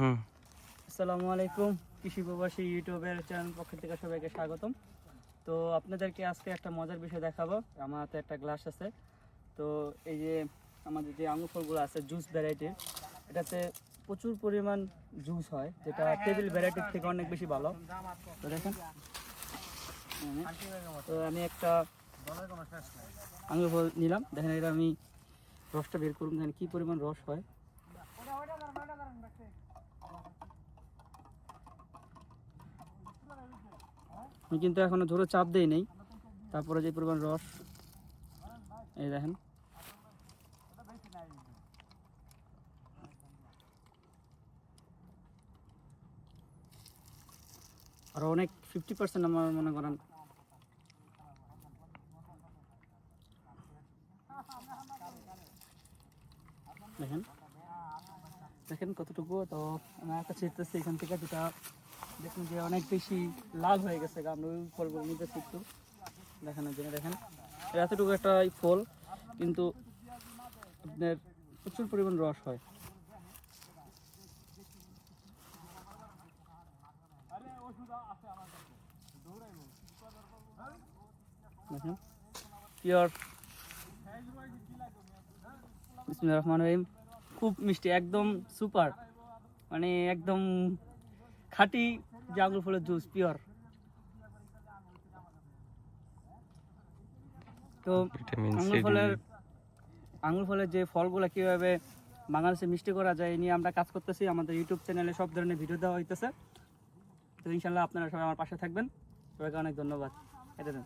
আসসালামু আলাইকুম, কৃষি প্রবাসী ইউটিউবের চ্যানেল পক্ষ থেকে সবাইকে স্বাগতম। তো আপনাদেরকে আজকে একটা মজার বিষয় দেখাবো। আমার হাতে একটা গ্লাস আছে। তো এই যে আমাদের যে আঙুর ফলগুলো আছে জুস ভ্যারাইটির এটাতে প্রচুর পরিমাণ জুস হয়, যেটা টেবিল ভ্যারাইটির থেকে অনেক বেশি ভালো। তো দেখেন তো আমি একটা আঙুর ফল নিলাম। দেখেন এটা আমি রসটা বের করুন দেখেন কী পরিমাণ রস হয়। আমি কিন্তু এখনও ধরো চাপ দেই নেই। তারপরে যে পরিমাণ রস, এই দেখেন। আরও অনেক ফিফটি পার্সেন্ট আমার মনে করেন। দেখেন। দেখেন কতটুকু, তো আমি একটা ছিটতেছি এখান থেকে যেটা দেখুন যে অনেক বেশি লাল হয়ে গেছে আমরা ওই ফলগুলো নিতেছি একটু। দেখানোর জন্য দেখেন। এতটুকু একটা ফল, কিন্তু আপনার প্রচুর পরিমাণ রস হয়। দেখেন পিওর রহমান রহিম। খুব মিষ্টি, একদম সুপার। মানে একদম খাঁটি যে ফুলের জুস পিওর। তো আঙুর ফলের আঙুর ফলের যে ফলগুলো কীভাবে বাংলাদেশে মিষ্টি করা যায় এই নিয়ে আমরা কাজ করতেছি। আমাদের ইউটিউব চ্যানেলে সব ধরনের ভিডিও দেওয়া হইতেছে। তো ইনশাল্লাহ আপনারা সবাই আমার পাশে থাকবেন। সবাইকে অনেক ধন্যবাদ। এটা দেন